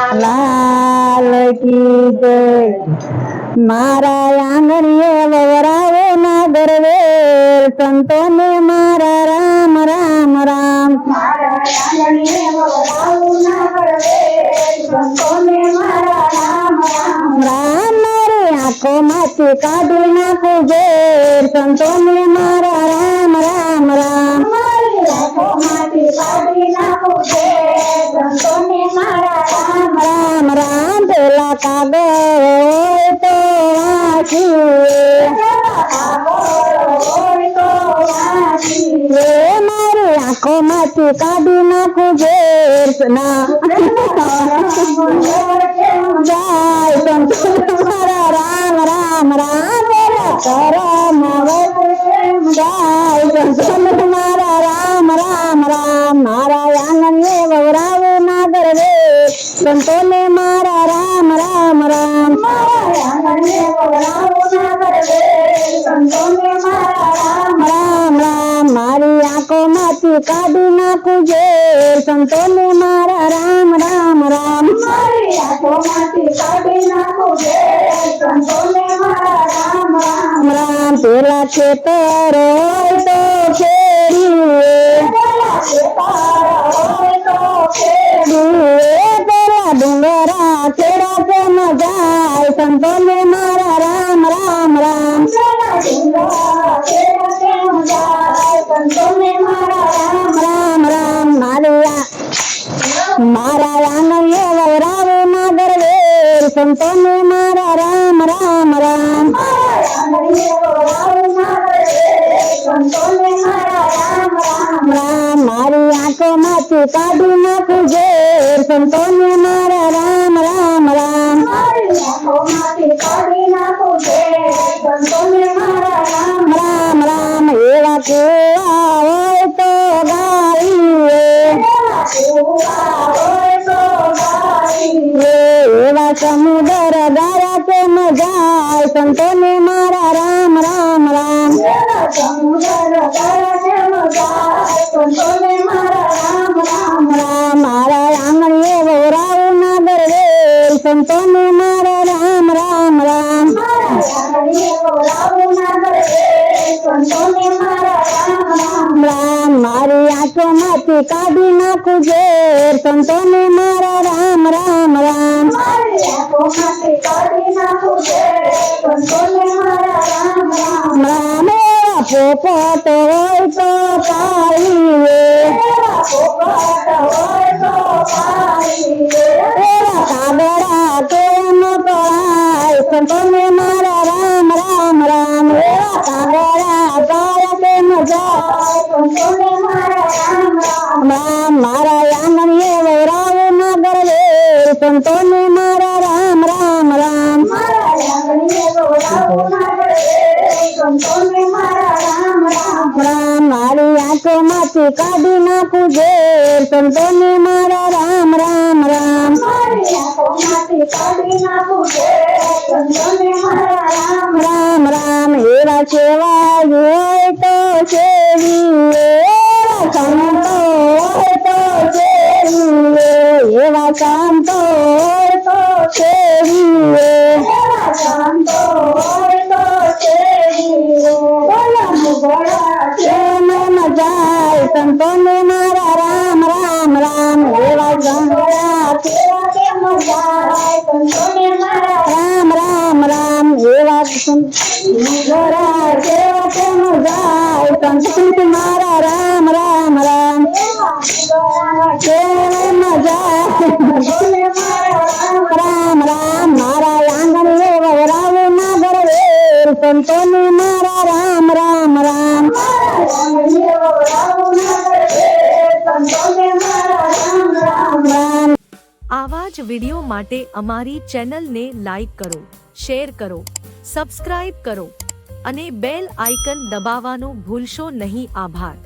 લાલ કી જય મારા આંગણીએ વવરાવો ના ગરવેલ સંતોને મારા રામ રામ રામ રામ મારી આંખો માંથી કાઢી નાખું ઝેર સંતોને મારા રામ રામ રામ રામ પેલા કાગળ હોય તો વાંચીએ એવા કાગળ હોય તો વાંચી. એ મારી આંખો માંથી કાઢી નાખું મારા રામ રામ રામ. રામ રામ. મારી આંખો માંથી કાઢી નાખું જે સંતોને મારા રામ રામ રામ. મારી કાઢી છે, સંતોને મારા રામ પેલા ખેતર તો ખેડીએ પેલા ખેતર મારા આંગણે વવરાવું ના ગરવે સંતોને મારા રામ રામ રામ રામ મારી આંખો માંથી કાઢી નાખું ઝેર. સંતોને મારા રામ રામ. સમુદર ગારા કેમ જાય સંતોને મારા રામ રામ રામ. સમુદ્ર તારા જેમ જાય, સંતોને મારા રામ રામ. રામ. મારા આંગણીએ વવરાવું ના ગરવે સંતોને મારા રામ રામ રામ. રામ મારી આંખો માંથી કાઢી નાખું ઝેર સંતોને મારા રામ રામ રામ. પોપટ હોય તો પાળીએ એવા કાગડા કેમ પળાય સંતોને મારા રામ રામ. રામ એવા કાગડા ગાયા કેમ જાય મારા આંગણીએ વવરાવું ના ગરવે સંતોને મારા રામ રામ રામ મારા આંગણીએ વવડાવું માંથી કાઢી નાખું ઝેર સંતોને મારા રામ રામ રામ. રામ રામ. એવા સેવા હોય તો સેવીએ. એવા સંતો હોય તો સેવીએ. એવા સંતો મારા રામ રામ રામ કેમ જાય રામ રામ મારા આંગણે વવરાવું ના ગરવે સંતોને મારા રામ રામ રામ મારા આંગણીએ વવડાવું ના કરવે, સંતોને મારા રામ રામ. રામ આવા જ વિડિયો માટે અમારી ચેનલને લાઈક કરો શેર કરો સબસ્ક્રાઇબ કરો અને બેલ આઇકન દબાવવાનું ભૂલશો નહીં. આભાર.